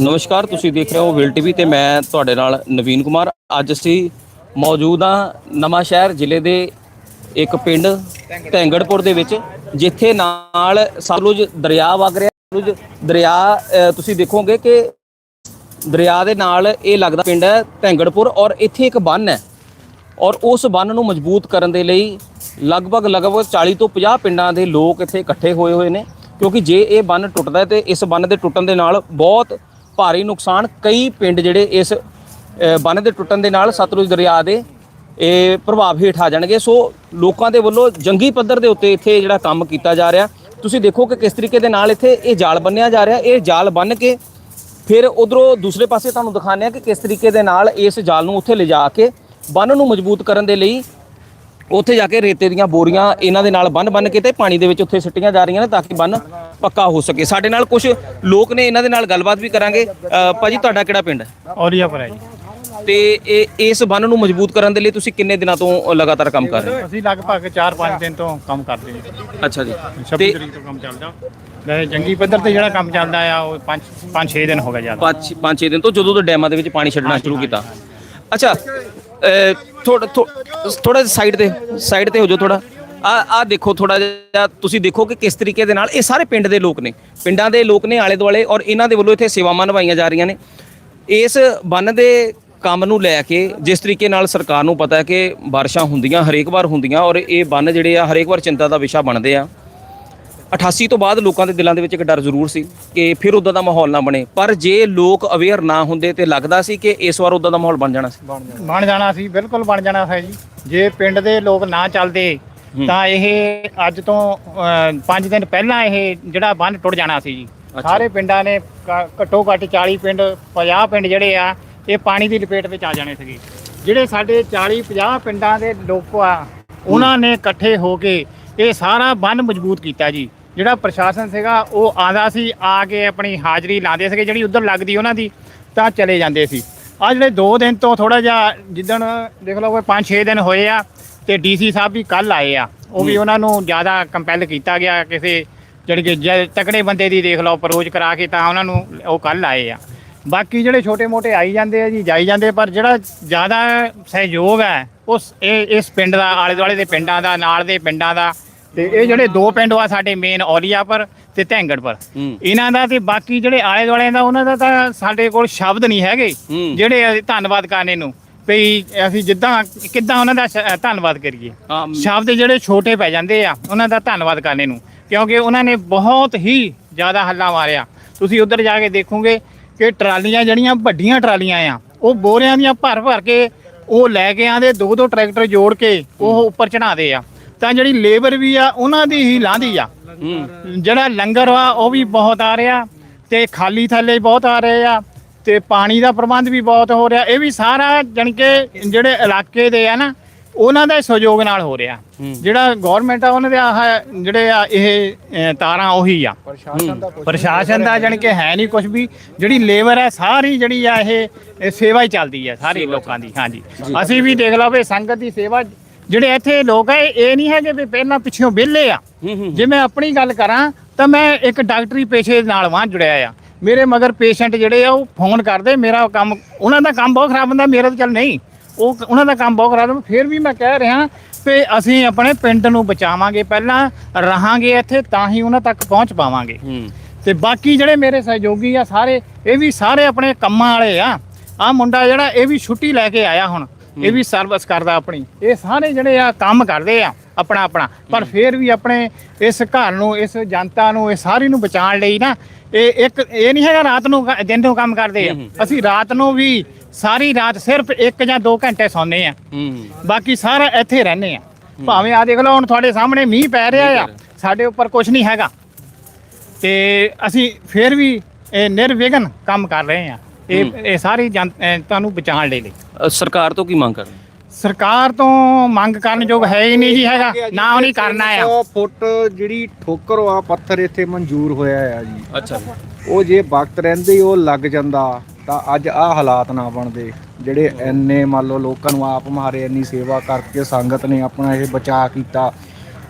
ਨਮਸਕਾਰ, ਤੁਸੀਂ ਦੇਖ ਰਹੇ ਹੋ ਵਿਲ ਟੀਵੀ ਤੇ ਮੈਂ ਤੁਹਾਡੇ ਨਾਲ ਨਵੀਨ ਕੁਮਾਰ। ਅੱਜ ਅਸੀਂ ਮੌਜੂਦ ਹਾਂ ਨਵਾਂ ਸ਼ਹਿਰ ਜ਼ਿਲ੍ਹੇ ਦੇ ਇੱਕ ਪਿੰਡ ਧੈਂਗੜਪੁਰ ਦੇ ਵਿੱਚ, ਜਿੱਥੇ ਨਾਲ ਸਤਲੁਜ ਦਰਿਆ ਵਗ ਰਿਹਾ। ਸਤਲੁਜ ਦਰਿਆ ਤੁਸੀਂ ਦੇਖੋਗੇ ਕਿ ਦਰਿਆ ਦੇ ਨਾਲ ਇਹ ਲੱਗਦਾ ਪਿੰਡ ਹੈ ਧੈਂਗੜਪੁਰ ਔਰ ਇੱਥੇ ਇੱਕ ਬੰਨ ਹੈ। ਔਰ ਉਸ ਬੰਨ ਨੂੰ ਮਜ਼ਬੂਤ ਕਰਨ ਦੇ ਲਈ ਲਗਭਗ ਲਗਭਗ 40 ਤੋਂ 50 ਪਿੰਡਾਂ ਦੇ ਲੋਕ ਇੱਥੇ ਇਕੱਠੇ ਹੋਏ ਹੋਏ ਨੇ। ਕਿਉਂਕਿ ਜੇ ਇਹ ਬੰਨ ਟੁੱਟਦਾ ਹੈ ਤੇ ਇਸ ਬੰਨ ਦੇ ਟੁੱਟਣ ਦੇ ਨਾਲ ਬਹੁਤ ਭਾਰੀ ਨੁਕਸਾਨ ਕਈ ਪਿੰਡ ਜਿਹੜੇ ਇਸ ਅ, ਬੰਨ ਦੇ ਟੁੱਟਣ ਦੇ ਨਾਲ ਸਤਲੁਜ ਦਰਿਆ ਦੇ ਇਹ ਪ੍ਰਭਾਵ ਹੇਠ ਆ ਜਾਣਗੇ। ਸੋ ਲੋਕਾਂ ਦੇ ਵੱਲੋਂ ਜੰਗੀ ਪੱਧਰ ਦੇ ਉੱਤੇ ਇੱਥੇ ਜਿਹੜਾ ਕੰਮ ਕੀਤਾ ਜਾ ਰਿਹਾ। ਤੁਸੀਂ ਦੇਖੋ ਕਿ ਕਿਸ ਤਰੀਕੇ ਦੇ ਨਾਲ ਇੱਥੇ ਇਹ ਜਾਲ ਬੰਨਿਆ ਜਾ ਰਿਹਾ। ਇਹ ਜਾਲ ਬੰਨ ਕੇ ਫਿਰ ਉਧਰੋਂ ਦੂਸਰੇ ਪਾਸੇ ਤੁਹਾਨੂੰ ਦਿਖਾਉਂਦੇ ਆ ਕਿ ਕਿਸ ਤਰੀਕੇ ਦੇ ਨਾਲ ਇਸ ਜਾਲ ਨੂੰ ਉੱਥੇ ਲਿਜਾ ਕੇ ਬੰਨ ਨੂੰ ਮਜ਼ਬੂਤ ਕਰਨ ਦੇ ਲਈ ਉੱਥੇ ਜਾ ਕੇ ਰੇਤੇ ਦੀਆਂ ਬੋਰੀਆਂ ਇਹਨਾਂ ਦੇ ਨਾਲ ਬੰਨ ਬੰਨ ਕੇ ਤੇ ਪਾਣੀ ਦੇ ਵਿੱਚ ਉੱਥੇ ਸਿੱਟੀਆਂ ਜਾ ਰਹੀਆਂ ਨੇ ਤਾਂ ਕਿ ਬੰਨ ਪੱਕਾ ਹੋ ਸਕੇ। ਸਾਡੇ ਨਾਲ ਕੁਝ ਲੋਕ ਨੇ ਇਹਨਾਂ ਦੇ ਨਾਲ ਗੱਲਬਾਤ ਵੀ ਕਰਾਂਗੇ। ਅ, ਭਾਜੀ ਤੁਹਾਡਾ ਕਿਹੜਾ ਪਿੰਡ ਹੈ? ਹੈ ਜੀ। ਤੇ ਇਹ ਇਸ ਬੰਨ ਨੂੰ ਮਜ਼ਬੂਤ ਕਰਨ ਦੇ ਲਈ ਤੁਸੀਂ ਕਿੰਨੇ ਦਿਨਾਂ ਤੋਂ ਲਗਾਤਾਰ ਕੰਮ ਕਰ ਰਹੇ ਅਸੀਂ ਲਗਭਗ 4-5 ਦਿਨ ਤੋਂ ਕੰਮ ਕਰਦੇ ਹਾਂ ਹੋ ਅੱਛਾ ਜੀ। 26 ਤੇ ਤਰੀਕ ਤੋਂ ਕੰਮ ਚੱਲਦਾ। ਵੈਸੇ ਜੰਗੀ ਪੱਧਰ ਤੇ ਜਿਹੜਾ ਕੰਮ ਚੱਲਦਾ ਆ ਉਹ 5 5-6 ਦਿਨ ਹੋ ਗਏ ਜ਼ਿਆਦਾ। ਪੰਜ ਪੰਜ ਛੇ ਦਿਨ ਤੋਂ ਜਦੋਂ ਤੋਂ ਡੈਮਾਂ ਦੇ ਵਿੱਚ ਪਾਣੀ ਛੱਡਣਾ ਸ਼ੁਰੂ ਕੀਤਾ। ਅੱਛਾ ਥੋੜਾ ਥੋੜਾ ਸਾਈਡ ਤੇ ਸਾਈਡ ਤੇ ਹੋ ਜਾਓ ਥੋੜਾ ਆ ਆ ਦੇਖੋ ਥੋੜਾ ਜਿਹਾ, ਤੁਸੀਂ ਦੇਖੋ ਕਿ ਕਿਸ ਤਰੀਕੇ ਦੇ ਨਾਲ ਇਹ ਸਾਰੇ ਪਿੰਡ ਦੇ ਲੋਕ ਨੇ। ਪਿੰਡਾਂ ਦੇ ਲੋਕ ਨੇ ਆਲੇ ਦੁਆਲੇ ਔਰ ਇਹਨਾਂ ਦੇ ਵੱਲੋਂ ਇੱਥੇ ਸੇਵਾਵਾਂ ਨਿਭਾਈਆਂ ਜਾ ਰਹੀਆਂ ਨੇ। ਇਸ ਬੰਨ ਦੇ ਕੰਮ ਨੂੰ ਲੈ ਕੇ ਜਿਸ ਤਰੀਕੇ ਨਾਲ ਸਰਕਾਰ ਨੂੰ ਪਤਾ ਹੈ ਕਿ ਬਾਰਿਸ਼ਾਂ ਹੁੰਦੀਆਂ, ਹਰੇਕ ਵਾਰ ਹੁੰਦੀਆਂ ਔਰ ਇਹ ਬੰਨ ਜਿਹੜੇ ਆ, ਹਰੇਕ ਵਾਰ ਚਿੰਤਾ ਦਾ ਵਿਸ਼ਾ ਬਣਦੇ ਆ। 88 ਤੋਂ ਬਾਅਦ ਲੋਕਾਂ ਦੇ ਦਿਲਾਂ ਦੇ ਵਿੱਚ ਇੱਕ ਡਰ ਜ਼ਰੂਰ ਸੀ ਕਿ ਫਿਰ ਉਦਾਂ ਦਾ ਮਾਹੌਲ ਨਾ ਬਣੇ। ਪਰ ਜੇ ਲੋਕ ਅਵੇਅਰ ਨਾ ਹੁੰਦੇ ਤੇ ਲੱਗਦਾ ਸੀ ਕਿ ਇਸ ਵਾਰ ਉਦਾਂ ਦਾ ਮਾਹੌਲ ਬਣ ਜਾਣਾ ਸੀ। ਬਣ ਜਾਣਾ। ਸੀ ਬਿਲਕੁਲ ਬਣ ਜਾਣਾ ਸੀ ਜੀ। ਜੇ ਪਿੰਡ ਦੇ ਲੋਕ ਨਾ ਚੱਲਦੇ ਤਾਂ ਇਹ ਅੱਜ ਤੋਂ 5 ਦਿਨ ਪਹਿਲਾਂ ਇਹ ਜਿਹੜਾ ਬੰਨ ਟੁੱਟ ਜਾਣਾ ਸੀ ਜੀ। ਸਾਰੇ ਪਿੰਡਾਂ ਨੇ ਘੱਟੋ ਘੱਟ 40 ਪਿੰਡ 50 ਪਿੰਡ ਜਿਹੜੇ ਆ ਇਹ ਪਾਣੀ ਦੀ ਲਪੇਟ ਵਿੱਚ ਆ ਜਾਣੇ ਸੀਗੇ। ਜਿਹੜੇ ਸਾਡੇ 40 50 ਪਿੰਡਾਂ ਦੇ ਲੋਕ ਆ ਉਹਨਾਂ ਨੇ ਇਕੱਠੇ ਹੋ ਕੇ ਇਹ ਸਾਰਾ ਬੰਨ ਮਜ਼ਬੂਤ ਕੀਤਾ ਜੀ। ਜਿਹੜਾ ਪ੍ਰਸ਼ਾਸਨ ਸੀਗਾ ਉਹ ਆਂਦਾ ਸੀ ਆ ਕੇ ਆਪਣੀ ਹਾਜ਼ਰੀ ਲਾਉਂਦੇ ਸੀਗੇ ਜਿਹੜੀ ਉਧਰ ਲੱਗਦੀ ਉਹਨਾਂ ਦੀ ਤਾਂ ਚਲੇ ਜਾਂਦੇ ਸੀ। ਆ ਜਿਹੜੇ 2 ਦਿਨ ਤੋਂ ਥੋੜਾ ਜਿਹਾ ਜਿੱਦਣ ਦੇਖ ਲਓ ਕੋਈ 5-6 ਦਿਨ ਹੋਏ ਆ ਤੇ ਡੀਸੀ ਸਾਹਿਬ ਵੀ ਕੱਲ ਆਏ ਆ। ਉਹ ਵੀ ਉਹਨਾਂ ਨੂੰ ਜ਼ਿਆਦਾ ਕੰਪੈਲ ਕੀਤਾ ਗਿਆ ਕਿਸੇ ਜਿਹੜੀ ਕਿ ਜ- ਤਕੜੇ ਬੰਦੇ ਦੀ ਦੇਖ ਲਓ ਅਪਰੋਚ ਕਰਾ ਕੇ ਤਾਂ ਉਹਨਾਂ ਨੂੰ ਉਹ ਕੱਲ ਆਏ ਆ। ਬਾਕੀ ਜਿਹੜੇ ਛੋਟੇ-ਮੋਟੇ ਆਈ ਜਾਂਦੇ ਆ ਜੀ ਜਾਈ ਜਾਂਦੇ ਪਰ ਜਿਹੜਾ ਜ਼ਿਆਦਾ ਸਹਿਯੋਗ ਹੈ ਉਸ ਇਸ ਪਿੰਡ ਦਾ ਆਲੇ ਦੁਆਲੇ ਦੇ ਪਿੰਡਾਂ ਦਾ ਨਾਲ ਦੇ ਪਿੰਡਾਂ ਦਾ ਤੇ ਇਹ ਜਿਹੜੇ ਦੋ ਪਿੰਡ ਆ ਸਾਡੇ ਮੇਨ ਔਲੀਆਪੁਰ ਤੇ ਧੈਂਗੜਪੁਰ ਇਹਨਾਂ ਦਾ ਤੇ ਬਾਕੀ ਜਿਹੜੇ ਆਲੇ ਦੁਆਲੇ ਦਾ ਉਹਨਾਂ ਦਾ ਤਾਂ ਸਾਡੇ ਕੋਲ ਸ਼ਬਦ ਨਹੀਂ ਹੈਗੇ। ਜਿਹੜੇ ਅਸੀਂ ਧੰਨਵਾਦ ਕਰਨੇ ਨੂੰ ਵੀ ਅਸੀਂ ਜਿੱਦਾਂ ਕਿੱਦਾਂ ਉਹਨਾਂ ਦਾ ਸ਼- ਧੰਨਵਾਦ ਕਰੀਏ। ਸ਼ਬਦ ਜਿਹੜੇ ਛੋਟੇ ਪੈ ਜਾਂਦੇ ਆ ਉਹਨਾਂ ਦਾ ਧੰਨਵਾਦ ਕਰਨੇ ਨੂੰ। ਕਿਉਂਕਿ ਉਹਨਾਂ ਨੇ ਬਹੁਤ ਹੀ ਜ਼ਿਆਦਾ ਹੱਲਾ ਮਾਰਿਆ। ਤੁਸੀਂ ਉੱਧਰ ਜਾ ਕੇ ਦੇਖੋਗੇ ਕਿ ਟਰਾਲੀਆਂ ਜਿਹੜੀਆਂ ਵੱਡੀਆਂ ਟਰਾਲੀਆਂ ਆ ਉਹ ਬੋਰਿਆਂ ਦੀਆਂ ਭਰ ਭਰ ਕੇ ਉਹ ਲੈ ਕੇ ਆਂਦੇ ਦੋ ਦੋ ਟਰੈਕਟਰ ਜੋੜ ਕੇ ਉਹ ਉੱਪਰ ਚੜਾਦੇ ਆ। ਤਾਂ ਜਿਹੜੀ ਲੇਬਰ ਵੀ ਆ ਉਹਨਾਂ ਦੀ ਹੀ ਲਾਂਦੀ ਆ। ਜਿਹੜਾ ਲੰਗਰ ਆ ਉਹ ਵੀ ਬਹੁਤ ਆ ਰਿਹਾ ਤੇ ਖਾਲੀ ਥੱਲੇ ਬਹੁਤ ਆ ਰਹੇ ਆ ਤੇ ਪਾਣੀ ਦਾ ਪ੍ਰਬੰਧ ਵੀ ਬਹੁਤ ਹੋ ਰਿਹਾ। ਇਹ ਵੀ ਸਾਰਾ ਜਾਣੀ ਕਿ ਜਿਹੜੇ ਇਲਾਕੇ ਦੇ ਆ ਨਾ ਉਹਨਾਂ ਦੇ ਸਹਿਯੋਗ ਨਾਲ ਹੋ ਰਿਹਾ। ਜਿਹੜਾ ਗਵਰਨਮੈਂਟ ਆ ਉਹਨਾਂ ਦੇ ਆਹ ਜਿਹੜੇ ਆ ਇਹ ਤਾਰਾਂ ਉਹੀ ਆ। ਪ੍ਰਸ਼ਾਸਨ ਦਾ ਜਾਣੀ ਕਿ ਹੈ ਨਹੀਂ ਕੁਝ ਵੀ। ਜਿਹੜੀ ਲੇਬਰ ਹੈ ਸਾਰੀ ਜਿਹੜੀ ਆ ਇਹ ਇਹ ਸੇਵਾ ਹੀ ਚੱਲਦੀ ਹੈ ਸਾਰੇ ਲੋਕਾਂ ਦੀ ਹਾਂਜੀ। ਅਸੀਂ ਵੀ ਦੇਖ ਲਓ ਵੀ ਸੰਗਤ ਦੀ ਸੇਵਾ ਜਿਹੜੇ ਇੱਥੇ ਲੋਕ ਹੈ ਇਹ ਨਹੀਂ ਹੈਗੇ ਵੀ ਪਹਿਲਾਂ ਪਿੱਛੋਂ ਵਿਹਲੇ ਆ। ਜੇ ਮੈਂ ਆਪਣੀ ਗੱਲ ਕਰਾਂ ਤਾਂ ਮੈਂ ਇੱਕ ਡਾਕਟਰੀ ਪੇਸ਼ੇ ਨਾਲ ਵਾਂ ਜੁੜਿਆ ਆ। ਮੇਰੇ ਮਗਰ ਪੇਸ਼ੈਂਟ ਜਿਹੜੇ ਆ ਉਹ ਫੋਨ ਕਰਦੇ ਮੇਰਾ ਕੰਮ ਉਹਨਾਂ ਦਾ ਕੰਮ ਬਹੁਤ ਖਰਾਬ ਹੁੰਦਾ ਮੇਰਾ ਤਾਂ ਚੱਲ ਨਹੀਂ। ਉਹ ਉਹਨਾਂ ਦਾ ਕੰਮ ਬਹੁਤ ਖਰਾਬ ਹੁੰਦਾ ਫਿਰ ਵੀ ਮੈਂ ਕਹਿ ਰਿਹਾ ਵੀ ਅਸੀਂ ਆਪਣੇ ਪਿੰਡ ਨੂੰ ਬਚਾਵਾਂਗੇ ਪਹਿਲਾਂ ਰਹਾਂਗੇ ਇੱਥੇ ਤਾਂ ਹੀ ਉਹਨਾਂ ਤੱਕ ਪਹੁੰਚ ਪਾਵਾਂਗੇ। ਤੇ ਬਾਕੀ ਜਿਹੜੇ ਮੇਰੇ ਸਹਿਯੋਗੀ ਆ ਸਾਰੇ ਇਹ ਵੀ ਸਾਰੇ ਆਪਣੇ ਕੰਮਾਂ ਵਾਲੇ ਆ। ਆ ਮੁੰਡਾ ਜਿਹੜਾ ਇਹ ਵੀ ਛੁੱਟੀ ਲੈ ਕੇ ਆਇਆ ਹੁਣ। ਇਹ ਵੀ ਸਰਵਿਸ ਕਰਦਾ ਆਪਣੀ। ਇਹ ਸਾਰੇ ਜਿਹੜੇ ਆ ਕੰਮ ਕਰਦੇ ਆ ਆਪਣਾ ਆਪਣਾ। ਪਰ ਫਿਰ ਵੀ ਆਪਣੇ ਇਸ ਘਰ ਨੂੰ ਇਸ ਜਨਤਾ ਨੂੰ ਇਹ ਸਾਰੀ ਨੂੰ ਬਚਾਉਣ ਲਈ ਨਾ ਇਹ ਇੱਕ ਇਹ ਨਹੀਂ ਹੈਗਾ ਰਾਤ ਨੂੰ ਕ- ਦਿਨ ਨੂੰ ਕੰਮ ਕਰਦੇ ਆ। ਅਸੀਂ ਰਾਤ ਨੂੰ ਵੀ ਸਾਰੀ ਰਾਤ ਸਿਰਫ 1 ਜਾਂ 2 ਘੰਟੇ ਸੌਂਦੇ ਆ। ਹੂੰ। ਬਾਕੀ ਸਾਰਾ ਇੱਥੇ ਰਹਿੰਦੇ ਆ। ਭਾਵੇਂ ਆ ਦੇਖ ਲਓ ਹੁਣ ਤੁਹਾਡੇ ਸਾਹਮਣੇ ਮੀਂਹ ਪੈ ਰਿਹਾ ਆ। ਸਾਡੇ ਉੱਪਰ ਕੁਝ ਨਹੀਂ ਹੈਗਾ। ਤੇ ਅਸੀਂ ਫਿਰ ਵੀ ਇਹ ਨਿਰਵਿਘਨ ਕੰਮ ਕਰ ਰਹੇ ਆ। ਇਹ ਇਹ ਸਾਰੀ ਜਨਤਾ ਨੂੰ ਬਚਾਉਣ ਲਈ ਲਈ। ਅ, ਸਰਕਾਰ ਤੋਂ ਕੀ ਮੰਗ ਕਰ ਸਰਕਾਰ ਤੋਂ ਮੰਗ ਕਰਨ ਯੋਗ ਹੈ ਹੀ ਨਹੀਂ ਜੀ ਹੈਗਾ। ਨਾ ਉਹਨੇ ਕਰਨਾ ਆ। 100 ਫੁੱਟ ਜਿਹੜੀ ਠੋਕਰ ਆ ਪੱਥਰ ਇੱਥੇ ਮਨਜ਼ੂਰ ਹੋਇਆ ਆ ਜੀ। ਅੱਛਾ ਉਹ ਜੇ ਵਕਤ ਰਹਿੰਦੇ ਹੀ ਉਹ ਲੱਗ ਜਾਂਦਾ ਤਾਂ ਅੱਜ ਆਹ ਹਾਲਾਤ ਨਾ ਬਣਦੇ। ਜਿਹੜੇ ਐਨੇ ਮੰਨ ਲਓ ਲੋਕਾਂ ਨੂੰ ਆਪ ਮਾਰੇ ਇੰਨੀ ਸੇਵਾ ਕਰਕੇ ਸੰਗਤ ਨੇ ਆਪਣਾ ਇਹ ਬਚਾਅ ਕੀਤਾ।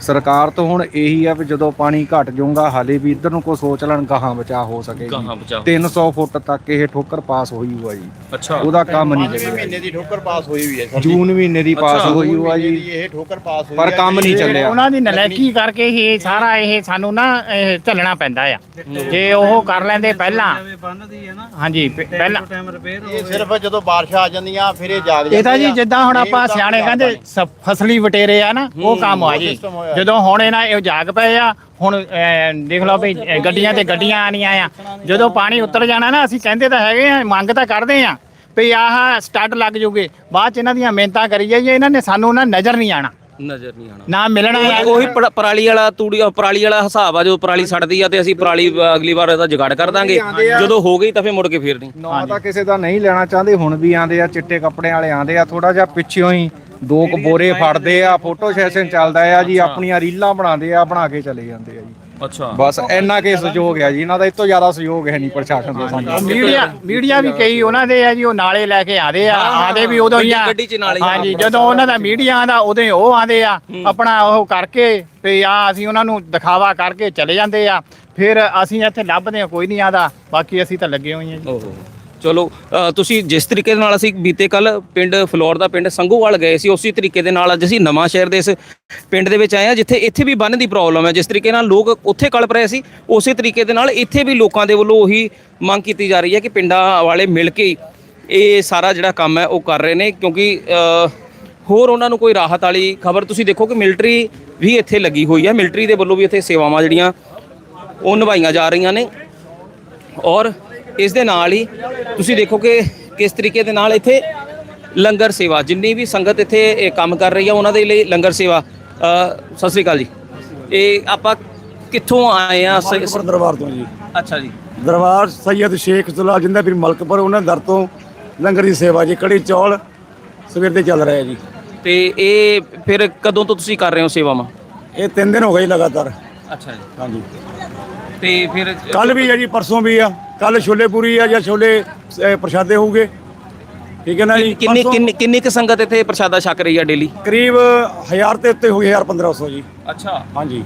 ਸਰਕਾਰ ਤੋਂ ਹੁਣ ਇਹੀ ਆ ਵੀ ਜਦੋਂ ਪਾਣੀ ਘਟ ਜਾਊਗਾ ਹਾਲੇ ਵੀ ਇੱਧਰ ਨੂੰ ਕੋਈ ਸੋਚ ਲੈਣ ਗਾਹਾਂ ਬਚਾ ਹੋ ਸਕੇ ਗਾਹਾਂ ਬਚਾਓ 300 ਫੁੱਟ ਤੱਕ ਇਹ ਠੋਕਰ ਪਾਸ ਹੋਈ ਹੋਆ ਜੀ। ਅੱਛਾ। ਉਹਦਾ ਕੰਮ ਨਹੀਂ ਪੰਜਵੇਂ ਚੱਲਿਆ। ਮਹੀਨੇ ਦੀ ਠੋਕਰ ਪਾਸ ਹੋਈ ਹੋਈ ਹੈ ਸਰ ਜੀ। ਜੂਨ ਮਹੀਨੇ ਦੀ ਪਾਸ ਅੱਛਾ। ਹੋਈ ਹੋਆ ਜੀ। ਇਹ ਠੋਕਰ ਪਾਸ ਹੋਈ ਪਰ ਹੈ ਕੰਮ ਨਹੀਂ ਚੱਲਿਆ। ਉਹਨਾਂ ਦੀ ਨਲਾਇਕੀ ਕਰਕੇ ਹੀ ਇਹ ਸਾਰਾ ਇਹ ਸਾਨੂੰ ਨਾ ਇਹ ਝੱਲਣਾ ਪੈਂਦਾ ਆ। ਜੇ ਉਹ ਕਰ ਲੈਂਦੇ ਪਹਿਲਾਂ। ਹਾਂਜੀ ਪ- ਪਹਿਲਾਂ ਇਹ ਸਿਰਫ ਜਦੋਂ ਬਾਰਿਸ਼ਾਂ ਆ ਜਾਂਦੀਆਂ ਫਿਰ ਇਹ ਜਾਗ ਇਹ ਤਾਂ ਜਾਂਦੇ ਜੀ। ਜਿੱਦਾਂ ਹੁਣ ਆਪਾਂ ਸਿਆਣੇ ਕਹਿੰਦੇ ਸ- ਫਸਲੀ ਵਟੇਰੇ ਆ ਨਾ ਉਹ ਕੰਮ ਆ ਜੀ। ਹੋਇਆ। ਜਦੋਂ ਹੁਣ ਇਹਨਾਂ ਇਹ ਜਾਗ ਪਏ ਆ ਹੁਣ ਅਹ, ਦੇਖ ਲਓ ਵੀ ਅਹ, ਗੱਡੀਆਂ ਤੇ ਗੱਡੀਆਂ ਆਣੀਆਂ ਆ। ਜਦੋਂ ਪਾਣੀ ਉਤਰ ਜਾਣਾ ਨਾ ਅਸੀਂ ਕਹਿੰਦੇ ਤਾਂ ਹੈਗੇ ਆ ਮੰਗ ਤਾਂ ਕਰਦੇ ਆ ਵੀ ਆਹ ਸਟੱਡ ਲੱਗ ਜੂਗੇ। ਬਾਅਦ ਚ ਇਹਨਾਂ ਦੀਆਂ ਮਿਹਨਤਾਂ ਕਰੀ ਜਾਈਏ ਇਹਨਾਂ ਨੇ ਸਾਨੂੰ ਨਾ ਨਜ਼ਰ ਨਹੀਂ ਆਣਾ ਨਜ਼ਰ ਨਹੀਂ ਆਣਾ ਨਾ ਮਿਲਣਾ ਉਹੀ ਪਰਾ- ਪਰਾਲੀ ਵਾਲਾ ਤੂੜੀ ਪਰਾਲੀ ਵਾਲਾ ਹਿਸਾਬ ਆ ਜੋ ਪਰਾਲੀ ਸੜਦੀ ਆ ਤੇ ਅਸੀਂ ਪਰਾਲੀ ਅ, ਅਗਲੀ ਵਾਰ ਇਹਦਾ ਜੁਗਾੜ ਕਰ ਦਾਂਗੇ। ਜਦੋਂ ਹੋ ਗਈ ਤਾਂ ਫੇਰ ਮੁੜ ਕੇ ਫੇਰ ਨਹੀਂ। ਨਾ ਤਾਂ ਕਿਸੇ ਦਾ ਨਹੀਂ ਲੈਣਾ ਚਾਹੁੰਦੇ ਹੁਣ ਵੀ ਆਂਦੇ ਆ ਚਿੱਟੇ ਕੱਪੜੇ ਵਾਲੇ ਆਂਦੇ ਆ ਥੋੜਾ ਜਿਹਾ ਪਿੱਛਿਓਂ ਹੀ ਦੋ ਕੁ ਬੋਰੇ ਫੜਦੇ ਆ ਫੋਟੋ ਸੈਸ਼ਨ ਚੱਲਦਾ ਆ ਜੀ ਆਪਣੀਆਂ ਰੀਲਾਂ ਬਣਾਉਂਦੇ ਆ ਬਣਾ ਕੇ ਚਲੇ ਜਾਂਦੇ ਆ ਜੀ। ਅੱਛਾ। ਬਸ ਇੰਨਾ ਕੇ ਸਹਿਯੋਗ ਆ ਜੀ ਇਹਨਾਂ ਦਾ ਇਸ ਤੋਂ ਜ਼ਿਆਦਾ ਸਹਿਯੋਗ ਹੈ ਨਹੀਂ ਪ੍ਰਸ਼ਾਸਨ ਦਾ ਸਾਨੂੰ। ਮੀਡੀਆ ਮੀਡੀਆ ਵੀ ਕਈ ਉਹਨਾਂ ਦੇ ਆ ਜੀ ਉਹ ਨਾਲੇ ਲੈ ਕੇ ਆਦੇ ਆ ਆਦੇ ਵੀ ਉਦੋਂ ਹੀ ਆ। ਗੱਡੀ 'ਚ ਨਾਲੇ ਹੀ ਹਾਂਜੀ ਜਦੋਂ ਉਹਨਾਂ ਦਾ ਮੀਡੀਆ ਦਾ ਉਦੋਂ ਹੀ ਉਹ ਆਦੇ ਆ। ਆਪਣਾ ਉਹ ਕਰਕੇ ਵੀ ਆ ਅਸੀਂ ਉਹਨਾਂ ਨੂੰ ਦਿਖਾਵਾ ਕਰਕੇ ਚਲੇ ਜਾਂਦੇ ਆ। ਫਿਰ ਅਸੀਂ ਇੱਥੇ ਲੱਭਦੇ ਆ ਕੋਈ ਨਹੀਂ ਆਦਾ ਬਾਕੀ ਅਸੀਂ ਤਾਂ ਲੱਗੇ ਹੋਏ ਆ ਜੀ। ਓਹੋ। ਚਲੋ ਤੁਸੀਂ ਜਿਸ ਤਰੀਕੇ ਦੇ ਨਾਲ ਅਸੀਂ ਬੀਤੇ ਕੱਲ ਪਿੰਡ ਫਲੋਰ ਦਾ ਪਿੰਡ ਸੰਘੂਵਾਲ ਗਏ ਸੀ, ਉਸੇ ਤਰੀਕੇ ਦੇ ਨਾਲ ਅੱਜ ਅਸੀਂ ਨਵਾਂ ਸ਼ਹਿਰ ਦੇ ਇਸ ਪਿੰਡ ਦੇ ਵਿੱਚ ਆਏ ਆ ਜਿੱਥੇ ਇੱਥੇ ਵੀ ਬੰਨ ਦੀ ਪ੍ਰੋਬਲਮ ਹੈ। ਜਿਸ ਤਰੀਕੇ ਨਾਲ ਲੋਕ ਉੱਥੇ ਕਲਪ ਰਹੇ ਸੀ, ਉਸੇ ਤਰੀਕੇ ਦੇ ਨਾਲ ਇੱਥੇ ਵੀ ਲੋਕਾਂ ਦੇ ਵੱਲੋਂ ਉਹੀ ਮੰਗ ਕੀਤੀ ਜਾ ਰਹੀ ਹੈ ਕਿ ਪਿੰਡਾਂ ਵਾਲੇ ਮਿਲ ਕੇ ਇਹ ਸਾਰਾ ਜਿਹੜਾ ਕੰਮ ਹੈ ਉਹ ਕਰ ਰਹੇ ਨੇ, ਕਿਉਂਕਿ ਹੋਰ ਉਹਨਾਂ ਨੂੰ ਕੋਈ ਰਾਹਤ ਵਾਲੀ ਖਬਰ ਤੁਸੀਂ ਦੇਖੋ ਕਿ ਮਿਲਟਰੀ ਵੀ ਇੱਥੇ ਲੱਗੀ ਹੋਈ ਹੈ ਮਿਲਟਰੀ ਦੇ ਵੱਲੋਂ ਵੀ ਇੱਥੇ ਸੇਵਾਵਾਂ ਜਿਹੜੀਆਂ ਉਹ ਨਿਭਾਈਆਂ ਜਾ ਰਹੀਆਂ ਨੇ। ਔਰ ਇਸ ਦੇ ਨਾਲ ਹੀ ਤੁਸੀਂ ਦੇਖੋ ਕਿ ਕਿਸ ਤਰੀਕੇ ਦੇ ਨਾਲ ਇੱਥੇ ਲੰਗਰ ਸੇਵਾ ਜਿੰਨੀ ਵੀ ਸੰਗਤ ਇੱਥੇ ਕੰਮ ਕਰ ਰਹੀ ਆ ਉਹਨਾਂ ਦੇ ਲਈ ਲੰਗਰ ਸੇਵਾ। ਸਤਿ ਸ੍ਰੀ ਅਕਾਲ ਜੀ। ਇਹ ਆਪਾਂ ਕਿੱਥੋਂ ਆਏ ਆ? ਮਲਕਪੁਰ ਦਰਬਾਰ ਤੋਂ ਜੀ। ਅੱਛਾ ਜੀ। ਦਰਬਾਰ ਸੈਯਦ ਸ਼ੇਖ ਸੁਲਾ ਜਿੰਦਾ ਫਿਰ ਮਲਕਪੁਰ ਉਹਨਾਂ ਦਰ ਤੋਂ ਲੰਗਰ ਦੀ ਸੇਵਾ ਜੀ ਕੜੀ ਚੌਲ ਸਵੇਰ ਦੇ ਚੱਲ ਰਿਹਾ ਜੀ। ਤੇ ਇਹ ਫਿਰ ਕਦੋਂ ਤੋਂ ਤੁਸੀਂ ਕਰ ਰਹੇ ਹੋ ਸੇਵਾਵਾਂ? ਇਹ ਤਿੰਨ ਦਿਨ ਹੋ ਗਏ ਲਗਾਤਾਰ। ਅੱਛਾ ਜੀ। ਹਾਂਜੀ। ਤੇ ਫਿਰ ਕੱਲ ਵੀ ਹੈ ਜੀ ਪਰਸੋਂ ਵੀ ਆ। ਕੱਲ ਛੋਲੇ ਪੂਰੀ ਆ ਜਾਂ ਛੋਲੇ ਪ੍ਰਸ਼ਾਦੇ ਹੋਊਗੇ। ਠੀਕ ਹੈ ਨਾ ਜੀ? ਕਿੰਨੀ ਪਰਸੋਂ ਕਿੰਨੀ ਕਿੰਨੀ ਕੁ ਸੰਗਤ ਇੱਥੇ ਪ੍ਰਸ਼ਾਦਾ ਛਕ ਰਹੀ ਆ ਡੇਲੀ ਕਰੀਬ 1000 ਤੇ ਉੱਤੇ ਹੋ ਗਏ 1500 ਜੀ। ਅੱਛਾ। ਹਾਂਜੀ।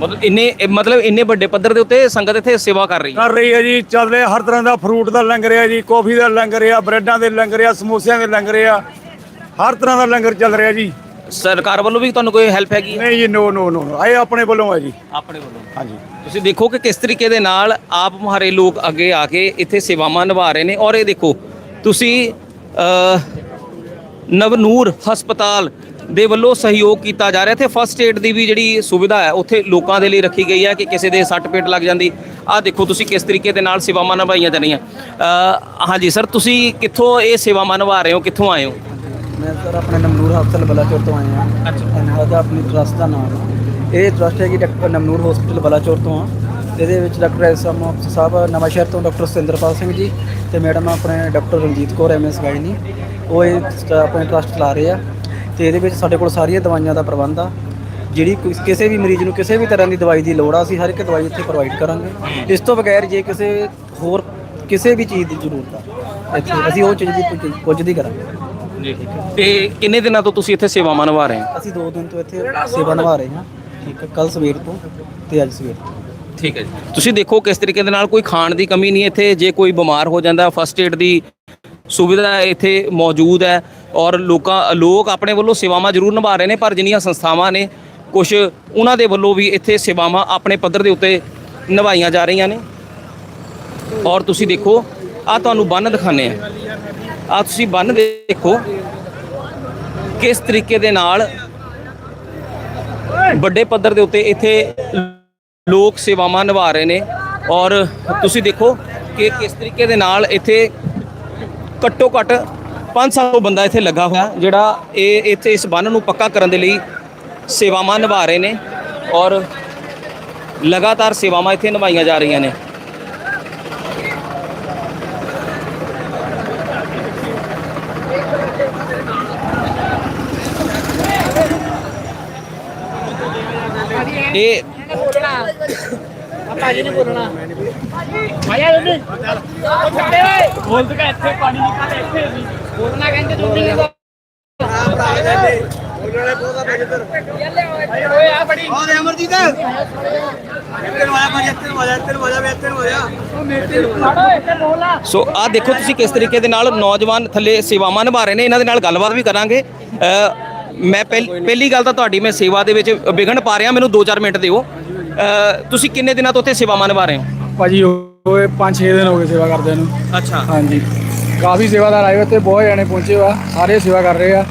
ਮਤਲਬ ਇੰਨੇ ਇਹ ਮਤਲਬ ਇੰਨੇ ਵੱਡੇ ਪੱਧਰ ਦੇ ਉੱਤੇ ਸੰਗਤ ਇੱਥੇ ਸੇਵਾ ਕਰ ਰਹੀ ਹੈ? ਕਰ ਰਹੀ ਹੈ ਜੀ ਚੱਲ ਰਿਹਾ ਹਰ ਤਰ੍ਹਾਂ ਦਾ ਫਰੂਟ ਦਾ ਲੰਗਰ ਆ ਜੀ ਕੌਫੀ ਦਾ ਲੰਗਰ ਆ ਬ੍ਰੈਡਾਂ ਦੇ ਲੰਗਰ ਆ ਸਮੋਸਿਆਂ ਦੇ ਲੰਗਰ ਆ ਹਰ ਤਰ੍ਹਾਂ ਦਾ ਲੰਗਰ ਚੱਲ ਰਿਹਾ ਜੀ। ਸਰਕਾਰ ਵੱਲੋਂ ਵੀ ਤੁਹਾਨੂੰ ਕੋਈ ਹੈਲਪ ਹੈਗੀ ਹੈ? ਨਹੀਂ ਜੀ ਨੋ ਨੋ ਨੋ ਇਹ ਆਪਣੇ ਵੱਲੋਂ ਹੈ ਜੀ। ਆਪਣੇ ਵੱਲੋਂ। ਹਾਂਜੀ। ਤੁਸੀਂ ਦੇਖੋ ਕਿ ਕਿਸ ਤਰੀਕੇ ਦੇ ਨਾਲ ਆਪ ਮੁਹਾਰੇ ਲੋਕ ਅੱਗੇ ਆ ਕੇ ਇੱਥੇ ਸੇਵਾਵਾਂ ਨਿਭਾ ਰਹੇ ਨੇ। ਔਰ ਇਹ ਦੇਖੋ ਤੁਸੀਂ ਨਵਨੂਰ ਹਸਪਤਾਲ ਦੇ ਵੱਲੋਂ ਸਹਿਯੋਗ ਕੀਤਾ ਜਾ ਰਿਹਾ। ਇੱਥੇ ਫਸਟ ਏਡ ਦੀ ਵੀ ਜਿਹੜੀ ਸੁਵਿਧਾ ਹੈ ਉੱਥੇ ਲੋਕਾਂ ਦੇ ਲਈ ਰੱਖੀ ਗਈ ਹੈ ਕਿ ਕਿਸੇ ਦੇ ਸੱਟ ਪੇਟ ਲੱਗ ਜਾਂਦੀ। ਆਹ ਦੇਖੋ ਤੁਸੀਂ ਕਿਸ ਤਰੀਕੇ ਦੇ ਨਾਲ ਸੇਵਾਵਾਂ ਨਿਭਾਈਆਂ ਜਾ ਰਹੀਆਂ। ਹਾਂਜੀ ਸਰ ਤੁਸੀਂ ਕਿੱਥੋਂ ਇਹ ਸੇਵਾਵਾਂ ਨਿਭਾ ਰਹੇ ਹੋ? ਕਿੱਥੋਂ ਆਏ ਹੋ? ਮੈਂ ਸਰ ਆਪਣੇ ਨਮਨੂਰ ਹਸਪਤਾਲ ਬਲਾਚੌਰ ਤੋਂ ਆਏ ਹਾਂ। ਅੱਛਾ। ਇਹਨਾਂ ਦਾ ਆਪਣੀ ਟਰਸਟ ਦਾ ਨਾਮ ਹੈ। ਇਹ ਟਰਸਟ ਹੈ ਕਿ ਡਾਕਟਰ ਨਮਨੂਰ ਹਸਪਤਾਲ ਬਲਾਚੌਰ ਤੋਂ ਆ। ਇਹਦੇ ਵਿੱਚ ਡਾਕਟਰ ਐਸ ਐਮ ਸਾਹਿਬ ਨਵਾਂ ਸ਼ਹਿਰ ਤੋਂ ਡਾਕਟਰ ਸੁਰਿੰਦਰਪਾਲ ਸਿੰਘ ਜੀ ਤੇ ਮੈਡਮ ਆਪਣੇ doctor Ranjit Kaur MS gynae. ਉਹ ਇਹ ਆਪਣੇ ਟਰਸਟ ਚਲਾ ਰਹੇ ਆ। ਤੇ ਇਹਦੇ ਵਿੱਚ ਸਾਡੇ ਕੋਲ ਸਾਰੀਆਂ ਦਵਾਈਆਂ ਦਾ ਪ੍ਰਬੰਧ ਆ। ਜਿਹੜੀ ਕੋਈ- ਕਿਸੇ ਵੀ ਮਰੀਜ਼ ਨੂੰ ਕਿਸੇ ਵੀ ਤਰ੍ਹਾਂ ਦੀ ਦਵਾਈ ਦੀ ਲੋੜ ਆ ਅਸੀਂ ਹਰ ਇੱਕ ਦਵਾਈ ਇੱਥੇ ਪ੍ਰੋਵਾਈਡ ਕਰਾਂਗੇ। ਇਸ ਤੋਂ ਬਗੈਰ ਜੇ ਕਿਸੇ ਹੋਰ ਕਿਸੇ ਵੀ ਚੀਜ਼ ਦੀ ਜ਼ਰੂਰਤ ਆ ਇੱਥੇ ਅਸੀਂ ਉਹ ਚੀਜ਼ ਦੀ ਪੁੱਜ- ਪੁੱਜਦੀ ਕਰਾਂਗੇ। ਜੀ। ਤੇ ਕਿੰਨੇ ਦਿਨਾਂ ਤੋਂ ਤੁਸੀਂ ਇੱਥੇ ਸੇਵਾਵਾਂ ਨਿਭਾ ਰਹੇ ਹੋ? ਅਸੀਂ ਦੋ ਦਿਨ ਤੋਂ ਇੱਥੇ ਸੇਵਾ ਨਿਭਾ ਰਹੇ ਹਾਂ। ਠੀਕ ਹੈ ਕੱਲ ਸਵੇਰ ਤੋਂ ਤੇ ਅੱਜ ਸਵੇਰ ਤੋਂ। ਠੀਕ ਹੈ ਜੀ। ਤੁਸੀਂ ਦੇਖੋ ਕਿਸ ਤਰੀਕੇ ਦੇ ਨਾਲ ਕੋਈ ਖਾਣ ਦੀ ਕਮੀ ਨਹੀਂ ਇੱਥੇ। ਜੇ ਕੋਈ ਬਿਮਾਰ ਹੋ ਜਾਂਦਾ ਫਸਟ ਏਡ ਦੀ ਸੁਵਿਧਾ ਇੱਥੇ ਮੌਜੂਦ ਹੈ ਔਰ ਲੋਕਾਂ ਲੋਕ ਆਪਣੇ ਵੱਲੋਂ ਸੇਵਾਵਾਂ ਜ਼ਰੂਰ ਨਿਭਾ ਰਹੇ ਨੇ ਪਰ ਜਿੰਨੀਆਂ ਸੰਸਥਾਵਾਂ ਨੇ ਕੁਝ ਉਹਨਾਂ ਦੇ ਵੱਲੋਂ ਵੀ ਇੱਥੇ ਸੇਵਾਵਾਂ ਆਪਣੇ ਪੱਧਰ ਦੇ ਉੱਤੇ ਨਿਭਾਈਆਂ ਜਾ ਰਹੀਆਂ ਨੇ। ਔਰ ਤੁਸੀਂ ਦੇਖੋ ਆ ਤੁਹਾਨੂੰ ਬੰਨ ਦਿਖਾਣੇ ਆ ਆ ਤੁਸੀਂ ਬੰਨ ਦੇਖੋ ਕਿਸ ਤਰੀਕੇ ਦੇ ਨਾਲ ਵੱਡੇ ਪੱਧਰ ਦੇ ਉੱਤੇ ਇੱਥੇ ਲੋਕ ਸੇਵਾਵਾਂ ਨਿਭਾ ਰਹੇ ਨੇ। ਔਰ ਤੁਸੀਂ ਦੇਖੋ ਕਿ ਕਿਸ ਤਰੀਕੇ ਦੇ ਨਾਲ ਇੱਥੇ ਘੱਟੋ ਘੱਟ 500 ਬੰਦਾ ਇੱਥੇ ਲੱਗਾ ਹੋਇਆ, ਜਿਹੜਾ ਇਹ ਇੱਥੇ ਇਸ ਬੰਨ ਨੂੰ ਪੱਕਾ ਕਰਨ ਦੇ ਲਈ ਸੇਵਾਵਾਂ ਨਿਭਾ ਰਹੇ ਨੇ। ਔਰ ਲਗਾਤਾਰ ਸੇਵਾਵਾਂ ਇੱਥੇ ਨਿਭਾਈਆਂ ਜਾ ਰਹੀਆਂ ਨੇ। ਇਹ ਬੋਲ ਤੇ ਇੱਥੇ ਪਾਣੀ ਨਿਕਲ ਇੱਥੇ ਬੋਲਣਾ ਕਹਿੰਦੇ ਤੁਸੀਂ ਸੋ ਆ ਦੇਖੋ ਤੁਸੀਂ ਕਿਸ ਤਰੀਕੇ ਦੇ ਨਾਲ ਨੌਜਵਾਨ ਥੱਲੇ ਸੇਵਾਵਾਂ ਨਿਭਾ ਰਹੇ ਨੇ ਇਹਨਾਂ ਦੇ ਨਾਲ ਗੱਲਬਾਤ ਵੀ ਕਰਾਂਗੇ। ਅ, ਮੈਂ ਪਹਿ- ਪਹਿਲੀ ਗੱਲ ਤਾਂ ਤੁਹਾਡੀ ਮੈਂ ਸੇਵਾ ਦੇ ਵਿੱਚ ਵਿਘਨ ਪਾ ਰਿਹਾ ਮੈਨੂੰ 2-4 ਮਿੰਟ ਦਿਓ। ਅ, ਤੁਸੀਂ ਕਿੰਨੇ ਦਿਨਾਂ ਤੋਂ ਉੱਥੇ ਸੇਵਾਵਾਂ ਨਿਭਾ ਰਹੇ ਹੋ? ਭਾਜੀ ਹੋਏ 5-6 ਦਿਨ ਹੋ ਗਏ ਸੇਵਾ ਕਰਦੇ ਨੂੰ। ਅੱਛਾ। ਹਾਂਜੀ। ਕਾਫੀ ਸੇਵਾਦਾਰ ਆਏ ਹੋਏ ਤੇ ਬਹੁਤ ਜਣੇ ਪਹੁੰਚੇ ਵਾ ਸਾਰੇ ਸੇਵਾ ਕਰ ਰਹੇ ਆ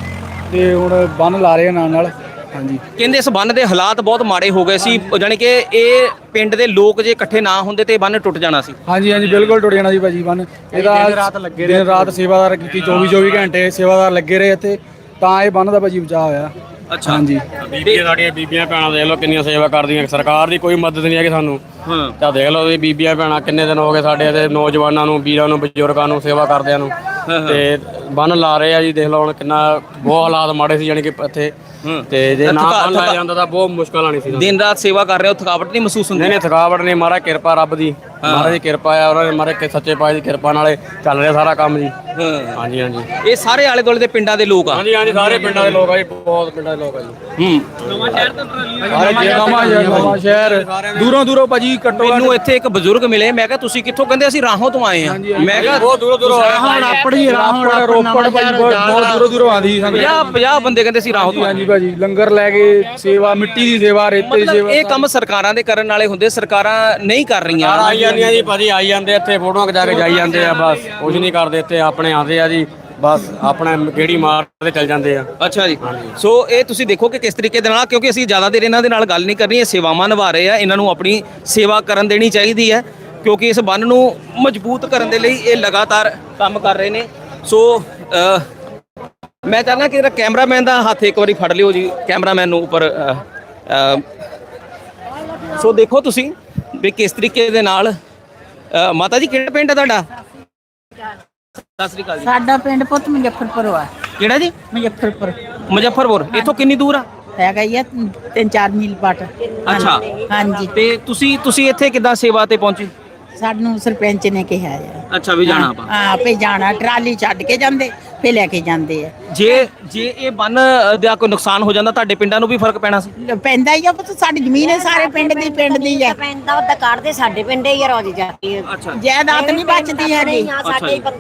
ਤੇ ਹੁਣ ਬੰਨ ਲਾ ਰਹੇ ਆ ਨਾਲ ਨਾਲ। ਹਾਂਜੀ। ਕਹਿੰਦੇ ਇਸ ਬੰਨ ਦੇ ਹਾਲਾਤ ਬਹੁਤ ਮਾੜੇ ਹੋ ਗਏ ਸੀ ਜਾਣੀ ਕਿ ਇਹ ਪਿੰਡ ਦੇ ਲੋਕ ਜੇ ਇਕੱਠੇ ਨਾ ਹੁੰਦੇ ਤੇ ਇਹ ਬੰਨ ਟੁੱਟ ਜਾਣਾ ਸੀ। ਹਾਂਜੀ ਹਾਂਜੀ ਬਿਲਕੁਲ ਟੁੱਟ ਜਾਣਾ ਜੀ ਭਾਜੀ ਬੰਨ। ਇਹਦਾ ਦਿਨ ਰਾਤ ਲੱਗੇ ਦਿਨ ਰਾਤ ਸੇਵਾਦਾਰ ਕੀਤੀ 24 24 ਘੰਟੇ ਸੇਵਾਦਾਰ ਲੱਗੇ ਰਹੇ ਇੱਥੇ। ਤਾਂ ਇਹ ਬੰਨ ਦਾ ਭਾਜੀ ਬਚਾਅ ਹੋਇਆ। ਅੱਛਾ। ਹਾਂਜੀ। ਬੀਬੀਆਂ ਸਾਡੀਆਂ ਬੀਬੀਆਂ ਭੈਣਾਂ ਦੇਖ ਲਓ ਕਿੰਨੀਆਂ ਸੇਵਾ ਕਰਦੀਆਂ। ਸਰਕਾਰ ਦੀ ਕੋਈ ਮਦਦ ਨਹੀਂ ਹੈਗੀ ਸਾਨੂੰ। ਹਾਂ। ਤਾਂ ਦੇਖ ਲਓ ਇਹ ਬੀਬੀਆਂ ਭੈਣਾਂ ਕਿੰਨੇ ਦਿਨ ਹੋ ਗਏ ਸਾਡੇ ਤੇ ਨੌਜਵਾਨਾਂ ਨੂੰ ਵੀਰਾਂ ਨੂੰ ਬਜ਼ੁਰਗਾਂ ਨੂੰ ਸੇਵਾ ਕਰਦਿਆਂ ਨੂੰ। ਤੇ ਬੰਨ ਲਾ ਰਹੇ ਆ ਜੀ ਦੇਖ ਲਓ ਹੁਣ ਕਿੰਨਾ ਬਹੁਤ ਹਾਲਾਤ ਮਾੜੇ ਸੀ ਜਾਣੀ ਕਿ ਇੱਥੇ। ਹੂੰ। ਤੇ ਜੇ ਨਾ ਬੰਨ ਲਾਇਆ ਜਾਂਦਾ ਤਾਂ ਬਹੁਤ ਮੁਸ਼ਕਲ ਆਣੀ ਸੀ। ਦਿਨ ਰਾਤ ਸੇਵਾ ਕਰ ਰਹੇ ਹੋ ਥਕਾਵਟ ਨਹੀਂ ਮਹਿਸੂਸ ਹੁੰਦੀ? ਨਹੀਂ ਨਹੀਂ ਥਕਾਵਟ ਨਹੀਂ ਮਾਰਾ ਕਿਰਪਾ ਰੱਬ ਦੀ। ਮਹਾਰਾਜ ਦੀ ਕਿਰਪਾ ਆ ਉਹਨਾਂ ਨੇ ਮਾਰੇ ਕਿ ਸੱਚੇ ਪਾਤਸ਼ਾਹ ਦੀ ਕਿਰਪਾ ਨਾਲੇ ਚੱਲ ਰਿਹਾ ਸਾਰਾ ਕੰਮ ਜੀ। ਹਾਂ। ਹਾਂਜੀ ਹਾਂਜੀ। ਇਹ ਸਾਰੇ ਆਲੇ ਦੁਆਲੇ ਦੇ ਪਿੰਡਾਂ ਦੇ ਲੋਕ ਆ? ਹਾਂਜੀ ਹਾਂਜੀ ਸਾਰੇ ਪਿੰਡਾਂ ਦੇ ਲੋਕ ਆ ਜੀ ਬਹੁਤ ਪਿੰਡਾਂ ਦੇ ਲੋਕ ਆ ਜੀ। ਹੂੰ। ਨਵਾਂ ਸ਼ਹਿਰ ਨਵਾਂ ਸ਼ਹਿਰ ਦੂਰੋਂ ਦੂਰੋਂ ਭਾਜੀ ਘੱਟੋ ਮੈਨੂੰ ਇੱਥੇ ਇੱਕ ਬਜ਼ੁਰਗ ਮਿਲੇ ਮੈਂ ਕਿਹਾ ਤੁਸੀਂ ਕਿੱਥੋਂ ਕਹਿੰਦੇ ਅਸੀਂ ਰਾਹੋਂ ਤੋਂ ਆਏ ਆ? ਮੈਂ ਕਿਹਾ ਬਹੁਤ ਦੂਰੋਂ ਦੂਰੋਂ ਆਏ ਹੁਣ ਆਪਣੀ ਰਾਪੜ ਰੋਪੜ ਭਾਜੀ ਬਹੁਤ ਬਹੁਤ ਦੂਰੋਂ ਦੂਰੋਂ ਆਂਦੀ ਸਾਨੂੰ। 50 50 ਬੰਦੇ ਕਹਿੰਦੇ ਸੀ ਰਾਹੋਂ ਤੋਂ। ਹਾਂਜੀ ਭਾਜੀ ਲੰਗਰ ਲੈ ਕੇ ਸੇਵਾ ਮਿੱਟੀ ਦੀ ਸੇਵਾ ਰੇਤੇ ਦੀ ਮਤਲਬ ਸੇਵਾ ਇਹ ਕੰਮ ਸਰਕਾਰਾਂ ਦੇ ਕਰਨ ਵਾਲੇ ਹੁੰਦੇ ਸਰਕਾਰਾਂ ਨਹੀਂ ਕਰ ਰਹੀਆਂ। ਆਈ ਜਾਂਦੀਆਂ ਜੀ ਭਾਜੀ ਆਈ ਜਾਂਦੇ ਇੱਥੇ ਫੋਟੋਆਂ ਖਿਚਾ ਕੇ ਜਾਈ ਜਾਂਦੇ ਆ ਬਸ। ਕੁਝ ਨਹੀਂ ਕਰਦੇ ਇੱਥੇ ਆਪਣੇ ਆਉਂਦੇ ਆ ਜੀ ਬਸ ਆਪਣੇ ਗੇੜੀ ਮਾਰਦੇ ਚੱਲ ਜਾਂਦੇ ਆ। ਅੱਛਾ ਜੀ। ਸੋ ਇਹ ਤੁਸੀਂ ਦੇਖੋ ਕਿ ਕਿਸ ਤਰੀਕੇ ਦੇ ਨਾਲ ਕਿਉਂਕਿ ਅਸੀਂ ਜ਼ਿਆਦਾ ਦੇਰ ਇਹਨਾਂ ਦੇ ਨਾਲ ਗੱਲ ਨਹੀਂ ਕਰਨੀ ਇਹ ਸੇਵਾਵਾਂ ਨਿਭਾ ਰਹੇ ਆ ਇਹਨਾਂ ਨੂੰ ਆਪਣੀ ਸੇਵਾ ਕਰਨ ਦੇਣੀ ਚਾਹੀਦੀ ਹੈ ਕਿਉਂਕਿ ਇਸ ਬੰਨ ਨੂੰ ਮਜ਼ਬੂਤ ਕਰਨ ਦੇ ਲਈ ਇਹ ਲਗਾਤਾਰ ਕੰਮ ਕਰ ਰਹੇ ਨੇ। ਸੋ ਮੈਂ ਚਾਹੁੰਦਾ ਕਿ ਇਹਦਾ ਕੈਮਰਾਮੈਨ ਦਾ ਹੱਥ ਇੱਕ ਵਾਰੀ ਫੜ ਲਿਓ ਜੀ ਕੈਮਰਾਮੈਨ ਨੂੰ ਉੱਪਰ ਸੋ ਦੇਖੋ ਤੁਸੀਂ ਵੀ ਕਿਸ ਤਰੀਕੇ ਦੇ ਨਾਲ ਮਾਤਾ ਜੀ ਕਿਹੜਾ ਪਿੰਡ ਹੈ ਤੁਹਾਡਾ? ਸਤਿ ਸ੍ਰੀ ਅਕਾਲ ਜੀ। ਸਾਡਾ ਪਿੰਡ ਪੁੱਤ ਮੁਜ਼ੱਫਰਪੁਰ ਆ ਕਿਹੜਾ ਜੀ? ਮੁਜ਼ੱਫਰਪੁਰ। ਮੁਜ਼ੱਫਰਪੁਰ। ਇੱਥੋਂ ਕਿੰਨੀ ਦੂਰ ਆ? ਹੈਗਾ ਹੀ ਆ ਤਿੰਨ ਚਾਰ ਮੀਲ ਪਟ ਅੱਛਾ। ਹਾਂਜੀ। ਤੇ ਤੁਸੀਂ ਤੁਸੀਂ ਇੱਥੇ ਕਿੱਦਾਂ ਸੇਵਾ ਤੇ ਪਹੁੰਚੇ? ਸਾਨੂੰ ਸਰਪੰਚ ਨੇ ਕਿਹਾ ਆ। ਅੱਛਾ ਵੀ ਜਾਣਾ ਆਪਾਂ। ਹਾਂ ਪੇ ਜਾਣਾ ਟਰਾਲੀ ਛੱਡ ਕੇ ਜਾਂਦੇ ਫੇ ਲੈ ਕੇ ਜਾਂਦੇ ਆ। ਜੇ ਜੇ ਇਹ ਬੰਨ ਦਾ ਕੋਈ ਨੁਕਸਾਨ ਹੋ ਜਾਂਦਾ ਤੁਹਾਡੇ ਪਿੰਡਾਂ ਨੂੰ ਵੀ ਫ਼ਰਕ ਪੈਣਾ ਸੀ? ਪੈਂਦਾ ਹੀ ਆ ਪੁੱਤ ਸਾਡੀ ਜ਼ਮੀਨ ਹੈ ਸਾਰੇ ਪਿੰਡ ਦੀ ਪਿੰਡ ਦੀ ਆ। ਪੈਂਦਾ ਉਹਦਾ ਕੱਢਦੇ ਸਾਡੇ ਪਿੰਡੇ ਹੀ ਆ ਰੋਜ਼ ਜਾਂਦੀ ਹੈ ਅੱਛਾ। ਜਾਇਦਾਦ ਨਹੀਂ ਬਚਦੀ ਹੈਗੀ।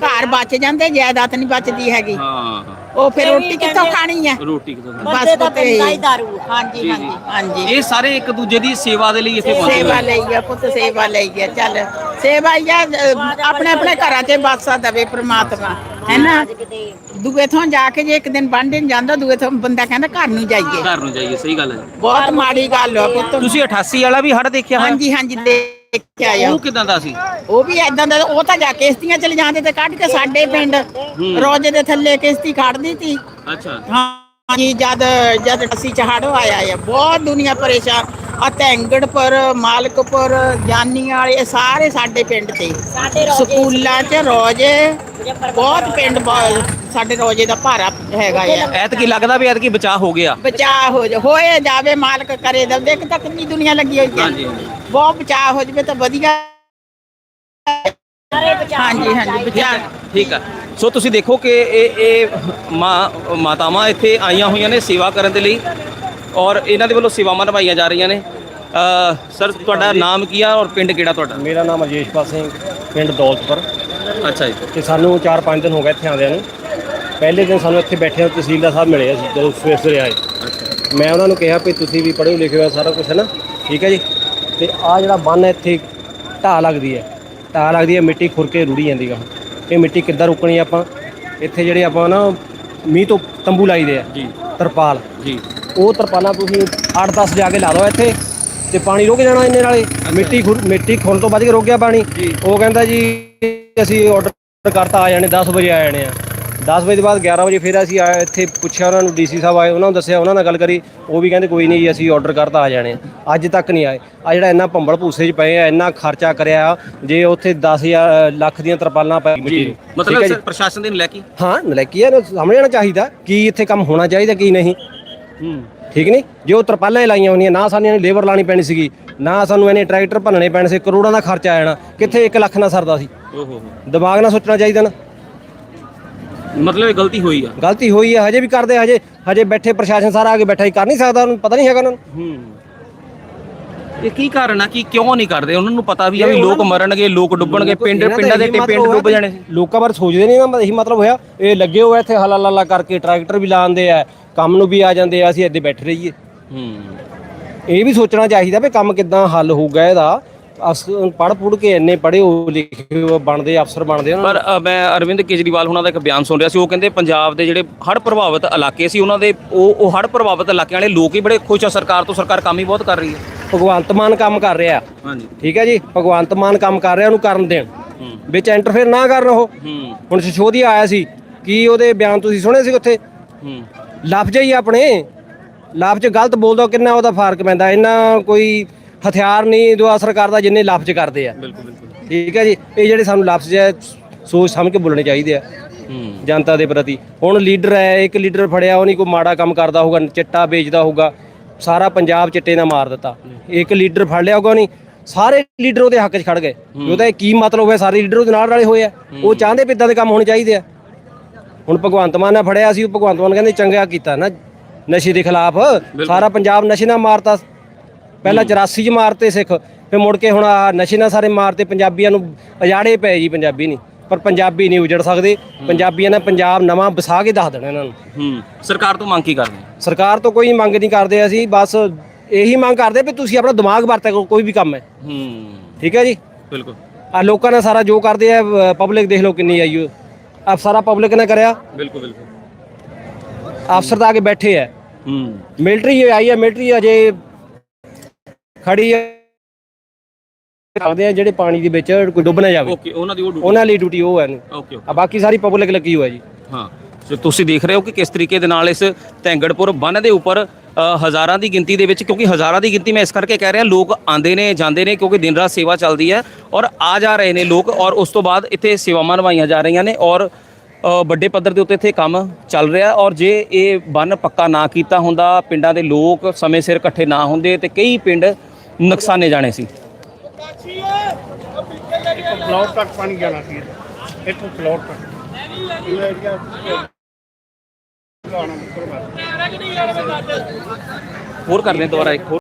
ਘਰ ਬਚ ਜਾਂਦੇ ਜਾਇਦਾਦ ਨਹੀਂ ਬਚਦੀ ਹੈਗੀ। ਹਾਂ। ਉਹ ਫਿਰ ਰੋਟੀ ਕਿੱਥੋਂ ਖਾਣੀ ਆ? ਰੋਟੀ ਕਿਦੋਂ ਬੰਦੇ ਦਾ ਪੁੱਤ ਇਹ- ਪੈਂਦਾ ਹੀ ਦਾਰੂ ਆ। ਹਾਂਜੀ ਹਾਂਜੀ ਹਾਂਜੀ। ਇਹ ਸਾਰੇ ਇੱਕ ਦੂਜੇ ਦੀ ਸੇਵਾ ਦੇ ਲਈ ਇੱਥੇ ਪਹੁੰਚੇ ਸੇਵਾ ਹੋਏ। ਲਈ ਆ ਪੁੱਤ ਸੇਵਾ ਲਈ ਆ। ਚੱਲ ਸੇਵਾ ਹੀ ਆ ਆਪਣੇ ਆਪਣੇ ਘਰਾਂ 'ਚ ਬਾਸਾ ਦਵੇ ਪ੍ਰਮਾਤਮਾ ਹੈਨਾ ਦੂਏ ਥਾਂ ਜਾ ਕੇ ਜੇ ਇੱਕ ਦਿਨ ਬੰਡਨ ਜਾਂਦਾ ਦੂਏ ਥਾਂ ਬੰਦਾ ਕਹਿੰਦਾ ਘਰ ਨੂੰ ਜਾਈਏ। ਘਰ ਨੂੰ ਜਾਈਏ ਸਹੀ ਗੱਲ ਹੈ। ਬਹੁਤ ਮਾੜੀ ਗੱਲ ਆ ਪੁੱਤ। ਤੁਸੀਂ 88 ਵਾਲਾ ਵੀ ਹੜ ਦੇਖਿਆ ਹੋਇਆ? ਹਾਂਜੀ ਹਾਂਜੀ ਦੇਖਿਆ ਆ। ਉਹ ਕਿਦਾਂ ਦਾ ਸੀ? ਉਹ ਵੀ ਐਦਾਂ ਦਾ ਉਹ ਤਾਂ ਜਾ ਕਿਸ਼ਤੀਆਂ ਚਲੇ ਜਾਂਦੇ ਤੇ ਕੱਢ ਕੇ ਸਾਡੇ ਪਿੰਡ ਰੋਜੇ ਦੇ ਥੱਲੇ ਕਿਸ਼ਤੀ ਖੜਦੀ ਸੀ। ਅੱਛਾ। ਹਾਂਜੀ ਜਦ ਜਦ ਅਸੀਂ ਚਹਾੜੋ ਆਇਆ ਆ ਬਹੁਤ ਦੁਨੀਆ ਪਰੇਸ਼ਾਨ। ਆ ਧੈਂਗੜਪੁਰ ਮਾਲਕਪੁਰ ਜਾਨੀਆਂ ਵਾਲੇ ਸਾਰੇ ਸਾਡੇ ਪਿੰਡ ਤੇ। ਸਕੂਲਾਂ 'ਚ ਰੋਜੇ ਬਹੁਤ ਪਿੰਡ ਸਾਡੇ ਰੋਜੇ ਦਾ ਭਾਰਾ ਹੈਗਾ ਆ। ਐਤਕੀ ਲੱਗਦਾ ਵੀ ਐਤਕੀ ਬਚਾਅ ਹੋ ਗਿਆ। ਬਚਾਅ ਹੋ ਜਾ ਹੋਏ ਜਾਵੇ ਮਾਲਕ ਕਰੇ ਦਾ ਦੇਖ ਤਾਂ ਕਿੰਨੀ ਦੁਨੀਆ ਲੱਗੀ ਹੋਈ ਹੈ ਹਾਂਜੀ। ਬਹੁਤ ਬਚਾਅ ਹੋ ਜਵੇ ਤਾਂ ਵਧੀਆ। ਹਾਂਜੀ ਹਾਂਜੀ ਬਚਾਅ। ਠੀਕ ਆ। ਸੋ ਤੁਸੀਂ ਦੇਖੋ ਕਿ ਇਹ ਇਹ ਮਾਂ ਮਾਤਾਵਾਂ ਇੱਥੇ ਆਈਆਂ ਹੋਈਆਂ ਨੇ ਸੇਵਾ ਕਰਨ ਦੇ ਲਈ ਔਰ ਇਹਨਾਂ ਦੇ ਵੱਲੋਂ ਸੇਵਾਵਾਂ ਨਿਭਾਈਆਂ ਜਾ ਰਹੀਆਂ ਨੇ। ਅ, ਸਰ ਤੁਹਾਡਾ ਨਾਮ ਕੀ ਆ ਔਰ ਪਿੰਡ ਕਿਹੜਾ ਤੁਹਾਡਾ? ਮੇਰਾ ਨਾਮ ਅਜੇਸ਼ਪਾਲ ਸਿੰਘ ਪਿੰਡ ਦੌਲਤਪੁਰ। ਅੱਛਾ ਜੀ। ਤੇ ਸਾਨੂੰ 4-5 ਦਿਨ ਹੋ ਗਏ ਇੱਥੇ ਆਉਂਦਿਆਂ ਨੂੰ। ਪਹਿਲੇ ਦਿਨ ਸਾਨੂੰ ਇੱਥੇ ਬੈਠਿਆਂ ਤਹਿਸੀਲਦਾਰ ਸਾਹਿਬ ਮਿਲੇ ਅਸੀਂ ਜਦੋਂ ਸਵੇਰ ਸਵੇਰੇ ਆਏ ਮੈਂ ਉਹਨਾਂ ਨੂੰ ਕਿਹਾ ਵੀ ਤੁਸੀਂ ਵੀ ਪੜ੍ਹੇ ਲਿਖੇ ਹੋ ਸਾਰਾ ਕੁਝ ਹੈ ਨਾ? ਠੀਕ ਹੈ ਜੀ? ਤੇ ਆ ਜਿਹੜਾ ਬੰਨ ਹੈ ਇੱਥੇ ਢਾਹ ਲੱਗਦੀ ਹੈ। ਢਾਹ ਲੱਗਦੀ ਹੈ ਮਿੱਟੀ ਖੁਰ ਕੇ ਰੁੜੀ ਜਾਂਦੀ ਗਾ ਇਹ ਮਿੱਟੀ ਕਿੱਦਾਂ ਰੁਕਣੀ ਆਪਾਂ? ਇੱਥੇ ਜਿਹੜੇ ਆਪਾਂ ਨਾ ਮੀਂਹ ਤੋਂ ਤੰਬੂ ਲਾਈਦੇ ਆ। ਜੀ। ਤਰਪਾਲ। ਜੀ। ਉਹ ਤਰਪਾਲਾਂ ਤੁਸੀਂ 8-10 ਜਾ ਕੇ ਲਾ ਦਿਓ ਇੱਥੇ ਤੇ ਪਾਣੀ ਰੁਕ ਜਾਣਾ ਇੰਨੇ ਨਾਲੇ ਮਿੱਟੀ ਮਿੱਟੀ ਖੁਰਨ ਤੋਂ ਵੱਧ ਕੇ ਰੁਕ ਗਿਆ ਪਾਣੀ। ਉਹ ਕਹਿੰਦਾ ਜੀ ਅਸੀਂ ਆਰਡਰ ਕਰਤਾ ਆ ਜਾਣੇ 10 ਵਜੇ ਆ ਜਾਣੇ ਆ। 10 ਵਜੇ ਤੋਂ ਬਾਅਦ 11 ਵਜੇ ਫਿਰ ਅਸੀਂ ਆਏ ਇੱਥੇ ਪੁੱਛਿਆ ਉਹਨਾਂ ਨੂੰ ਡੀਸੀ ਸਾਹਿਬ ਆਏ ਉਹਨਾਂ ਨੂੰ ਦੱਸਿਆ ਉਹਨਾਂ ਨਾਲ ਗੱਲ ਕਰੀ ਉਹ ਵੀ ਕਹਿੰਦੇ ਕੋਈ ਨਹੀਂ ਜੀ ਅਸੀਂ ਆਰਡਰ ਕਰਤਾ ਆ ਜਾਣੇ ਆ। ਅੱਜ ਤੱਕ ਨਹੀਂ ਆਏ। ਆ ਜਿਹੜਾ ਇੰਨਾ ਭੰਬਲ ਭੂਸੇ 'ਚ ਪਏ ਆ ਇੰਨਾ ਖਰਚਾ ਕਰਿਆ ਜੇ ਉੱਥੇ 10000 ਲੱਖ ਦੀਆਂ ਤਰਪਾਲਾਂ ਪੈ ਮਤਲਬ? ਸਰ ਪ੍ਰਸ਼ਾਸਨ ਦੇ ਲੈ ਕੇ ਹਾਂ ਨਲਾਇਕੀ ਹੈ ਨਾ ਸਮਝਣਾ ਚਾਹੀਦਾ ਕੀ ਇੱਥੇ ਕੰਮ ਹੋਣਾ ਚਾਹੀਦਾ ਕੀ ਨਹੀਂ। ਠੀਕ ਨਹੀਂ? ਜੇ ਉਹ ਤਰਪਾਲਾਂ ਹੀ ਲਾਈਆਂ ਹੁੰਦੀਆਂ ਨਾ ਸਾਨੂੰ ਇਹਨੇ ਲੇਬਰ ਲਾਣੀ ਪੈਣੀ ਸੀਗੀ ਨਾ ਸਾਨੂੰ ਇਹਨੇ ਟਰੈਕਟਰ ਭੰਨਣੇ ਪੈਣੇ ਸੀ ਕਰੋੜਾਂ ਦਾ ਖਰਚਾ ਆ ਜਾਣਾ। ਕਿੱਥੇ 1 ਲੱਖ ਨਾਲ ਸਰਦਾ ਸੀ? ਓਹੋ। ਦਿਮਾਗ ਨਾਲ ਸੋਚਣਾ ਚਾਹੀਦਾ ਨਾ। ਮਤਲਬ ਇਹ ਗਲਤੀ ਹੋਈ ਆ। ਗਲਤੀ ਹੋਈ ਹੈ ਹਜੇ ਵੀ ਕਰਦੇ ਆ, ਹਜੇ ਹਜੇ ਬੈਠੇ ਪ੍ਰਸ਼ਾਸਨ ਸਾਰਾ ਆ ਕੇ ਬੈਠਾ ਹੀ ਕਰ ਨਹੀਂ ਸਕਦਾ ਉਹਨੂੰ ਪਤਾ ਨਹੀਂ ਹੈਗਾ ਉਹਨਾਂ ਨੂੰ। ਹੂੰ। ਇਹ ਕੀ ਕਾਰਨ ਆ ਕਿ ਕਿਉਂ ਨਹੀਂ ਕਰਦੇ? ਉਹਨਾਂ ਨੂੰ ਪਤਾ ਵੀ ਆ ਵੀ ਲੋਕ ਮਰਨਗੇ ਲੋਕ ਡੁੱਬਣਗੇ ਪਿੰਡ ਇਹਨਾਂ ਦਾ ਪਿੰਡਾਂ ਦੇ ਇਹੀ ਤੇ ਪਿੰਡ ਡੁੱਬ ਹੋਇਆ ਜਾਣੇ। ਲੋਕਾਂ ਬਾਰੇ ਸੋਚਦੇ ਨਹੀਂ ਨਾ ਇਹੀ ਮਤਲਬ ਹੋਇਆ। ਇਹ ਲੱਗੇ ਹੋਏ ਇੱਥੇ ਹਲਾ ਲਾਲਾ ਕਰਕੇ ਟਰੈਕਟਰ ਵੀ ਲਾਉਂਦੇ ਆ ਕੰਮ ਨੂੰ ਵੀ ਆ ਜਾਂਦੇ ਆ ਅਸੀਂ ਇੱਥੇ ਬੈਠੇ ਰਹੀਏ। ਹੂੰ। ਇਹ ਵੀ ਸੋਚਣਾ ਚਾਹੀਦਾ ਵੀ ਕੰਮ ਕਿੱਦਾਂ ਹੱਲ ਹੋਊਗਾ ਇਹਦਾ। ਪੜ ਪੁੜ ਕੇ ਇੰਨੇ ਪੜ੍ਹੇ ਹੋ ਲਿਖੇ ਹੋ ਬਣਦੇ ਅਫਸਰ ਬਣਦੇ ਆ ਪਰ ਅ, ਮੈਂ ਅਰਵਿੰਦ ਕੇਜਰੀਵਾਲ ਹੁਣਾਂ ਦਾ ਇੱਕ ਬਿਆਨ ਸੁਣ ਰਿਹਾ ਸੀ ਉਹ ਕਹਿੰਦੇ ਪੰਜਾਬ ਦੇ ਜਿਹੜੇ ਹੜ੍ਹ ਪ੍ਰਭਾਵਿਤ ਇਲਾਕੇ ਸੀ ਉਹਨਾਂ ਦੇ ਉਹ ਉਹ ਹੜ੍ਹ ਪ੍ਰਭਾਵਿਤ ਇਲਾਕਿਆਂ ਵਾਲੇ ਲੋਕ ਹੀ ਬੜੇ ਖੁਸ਼ ਆ ਸਰਕਾਰ ਤੋਂ ਸਰਕਾਰ ਕੰਮ ਹੀ ਬਹੁਤ ਕਰ ਰਹੀ ਹੈ। ਭਗਵੰਤ ਮਾਨ ਕੰਮ ਕਰ ਰਿਹਾ। ਹਾਂਜੀ। ਠੀਕ ਹੈ ਜੀ ਭਗਵੰਤ ਮਾਨ ਕੰਮ ਕਰ ਰਿਹਾ ਉਹਨੂੰ ਕਰਨ ਦੇਣ। ਹੂੰ। ਵਿੱਚ ਇੰਟਰਫੇਅਰ ਨਾ ਕਰਨ ਉਹ ਹੂੰ। ਹੁਣ ਸਿਸੋਦੀਆ ਆਇਆ ਸੀ ਕੀ ਉਹਦੇ ਬਿਆਨ ਤੁਸੀਂ ਸੁਣੇ ਸੀ ਉੱਥੇ? ਹੂੰ। ਲਫ਼ਜ਼ ਹੀ ਆਪਣੇ ਲਫ਼ਜ਼ ਗਲਤ ਬੋਲਦਾ ਕਿੰਨਾ ਉਹਦਾ ਫ਼ਰਕ ਪੈਂਦਾ ਇੰਨਾ ਕੋਈ ਹਥਿਆਰ ਨਹੀਂ ਦੁਆ ਸਰਕਾਰ ਦਾ ਜਿੰਨੇ ਲਫ਼ਜ਼ ਕਰਦੇ ਆ। ਬਿਲਕੁਲ ਬਿਲਕੁਲ। ਠੀਕ ਹੈ ਜੀ? ਇਹ ਜਿਹੜੇ ਸਾਨੂੰ ਲਫ਼ਜ਼ ਹੈ ਸੋਚ ਸਮਝ ਕੇ ਬੋਲਣੇ ਚਾਹੀਦੇ ਆ ਜਨਤਾ ਦੇ ਪ੍ਰਤੀ। ਹੁਣ ਲੀਡਰ ਹੈ ਇੱਕ ਲੀਡਰ ਫੜਿਆ ਉਹ ਨਹੀਂ ਕੋਈ ਮਾੜਾ ਕੰਮ ਕਰਦਾ ਹੋਊਗਾ ਚਿੱਟਾ ਵੇਚਦਾ ਹੋਊਗਾ ਸਾਰਾ ਪੰਜਾਬ ਚਿੱਟੇ ਨਾਲ ਮਾਰ ਦਿੱਤਾ। ਇੱਕ ਲੀਡਰ ਫੜ ਲਿਆ ਹੋਊਗਾ ਨਹੀਂ? ਸਾਰੇ ਲੀਡਰ ਉਹਦੇ ਹੱਕ 'ਚ ਖੜ ਗਏ। ਉਹਦਾ ਕੀ ਮਤਲਬ ਹੈ? ਸਾਰੇ ਲੀਡਰ ਉਹਦੇ ਨਾਲ ਰਲੇ ਹੋਏ ਆ। ਉਹ ਚਾਹੁੰਦੇ ਵੀ ਇਦਾਂ ਦੇ ਕੰਮ ਹੋਣੇ ਚਾਹੀਦੇ ਆ। ਹੁਣ ਭਗਵੰਤ ਮਾਨ ਨੇ ਫੜਿਆ ਸੀ ਉਹ ਭਗਵੰਤ ਮਾਨ ਕਹਿੰਦੇ ਚੰਗਾ ਕੀਤਾ ਨਾ ਨਸ਼ੇ ਦੇ ਖਿਲਾਫ। ਸਾਰਾ ਪੰਜਾਬ ਨਸ਼ੇ ਨਾਲ ਮਾਰਤਾ। ਪਹਿਲਾਂ 84 ਚ ਮਾਰਤੇ ਸਿੱਖ ਫਿਰ ਮੁੜ ਕੇ ਹੁਣ ਆਹ ਨਸ਼ੇ ਨਾਲ ਸਾਰੇ ਮਾਰਤੇ ਪੰਜਾਬੀਆਂ ਨੂੰ ਅਜਾੜੇ ਪਏ ਜੀ ਪੰਜਾਬੀ ਨਹੀਂ। ਪਰ ਪੰਜਾਬੀ ਨਹੀਂ ਉਜੜ ਸਕਦੇ ਪੰਜਾਬੀਆਂ ਨੇ ਪੰਜਾਬ ਨਵਾਂ ਵਸਾ ਕੇ ਦੱਸ ਦੇਣਾ ਇਹਨਾਂ ਨੂੰ। ਹੂੰ ਸਰਕਾਰ ਤੋਂ ਮੰਗ ਕੀ ਕਰਦੇ? ਸਰਕਾਰ ਤੋਂ ਕੋਈ ਮੰਗ ਨਹੀਂ ਕਰਦੇ ਅਸੀਂ ਬਸ ਇਹੀ ਮੰਗ ਕਰਦੇ ਵੀ ਤੁਸੀਂ ਆਪਣਾ ਦਿਮਾਗ ਵਰਤਿਆ ਕੋਈ ਵੀ ਕੰਮ ਹੈ। ਹੂੰ। ਠੀਕ ਹੈ ਜੀ? ਬਿਲਕੁਲ। ਆ ਲੋਕਾਂ ਨੇ ਸਾਰਾ ਜੋ ਕਰਦੇ ਆ ਪਬਲਿਕ ਦੇਖ ਲਓ ਕਿੰਨੀ ਆਈ ਹੋ ਆ ਸਾਰਾ ਪਬਲਿਕ ਨੇ ਕਰਿਆ। ਬਿਲਕੁਲ ਬਿਲਕੁਲ। ਅਫਸਰ ਤਾਂ ਆ ਕੇ ਬੈਠੇ ਆ। ਹੂੰ। ਮਿਲਟਰੀ ਆਈ ਹੈ ਮਿਲਟਰੀ ਅਜੇ ਖੜੀ ਹੈ ਰੱਖਦੇ ਆ ਜਿਹੜੇ ਪਾਣੀ ਦੇ ਵਿੱਚ ਕੋਈ ਡੁੱਬ ਨਾ ਜਾਵੇ। ਓਕੇ ਉਹਨਾਂ ਦੀ ਉਹ ਡਿਊਟੀ ਉਹਨਾਂ ਲਈ ਡਿਊਟੀ ਉਹ ਹੈ ਇਹਨੂੰ। Okay okay. ਆ ਬਾਕੀ ਸਾਰੀ ਪਬਲਿਕ ਲੱਗੀ ਹੋਈ ਹੈ ਜੀ। ਹਾਂ ਸੋ ਤੁਸੀਂ ਦੇਖ ਰਹੇ ਹੋ ਕਿ ਕਿਸ ਤਰੀਕੇ ਦੇ ਨਾਲ ਇਸ ਧੈਂਗੜਪੁਰ ਬੰਨ ਦੇ ਉੱਪਰ ਅ, ਹਜ਼ਾਰਾਂ ਦੀ ਗਿਣਤੀ ਦੇ ਵਿੱਚ ਕਿਉਂਕਿ ਹਜ਼ਾਰਾਂ ਦੀ ਗਿਣਤੀ ਮੈਂ ਇਸ ਕਰਕੇ ਕਹਿ ਰਿਹਾ ਲੋਕ ਆਂਦੇ ਨੇ ਜਾਂਦੇ ਨੇ ਕਿਉਂਕਿ ਦਿਨ ਰਾਤ ਸੇਵਾ ਚੱਲਦੀ ਹੈ ਔਰ ਆ ਜਾ ਰਹੇ ਨੇ ਲੋਕ ਔਰ ਉਸ ਤੋਂ ਬਾਅਦ ਇੱਥੇ ਸੇਵਾਵਾਂ ਨਿਭਾਈਆਂ ਜਾ ਰਹੀਆਂ ਨੇ ਔਰ ਅ, ਵੱਡੇ ਪੱਧਰ ਦੇ ਉੱਤੇ ਇੱਥੇ ਕੰਮ ਚੱਲ ਰਿਹਾ ਔਰ ਜੇ ਇਹ ਬੰਨ ਪੱਕਾ ਨਾ ਕੀਤਾ ਹੁੰਦਾ ਪਿੰਡਾਂ ਦੇ ਲੋਕ ਸਮੇਂ ਸਿਰ ਇਕੱਠੇ ਨਾ ਹੁੰਦੇ ਤੇ ਕਈ ਪਿੰਡ ਨੁਕਸਾਨੇ ਜਾਣੇ ਸੀ। ਫਲੋਰ ਤੱਕ ਪਾਣੀ ਜਾਣਾ ਸੀ। ਇੱਥੋਂ ਫਲੋਰ ਤੱਕ। ਇਹ ਏਰੀਆ ਹੋਰ ਕਰ ਲੈ ਦੁਬਾਰਾ ਇੱਕ ਹੋਰ।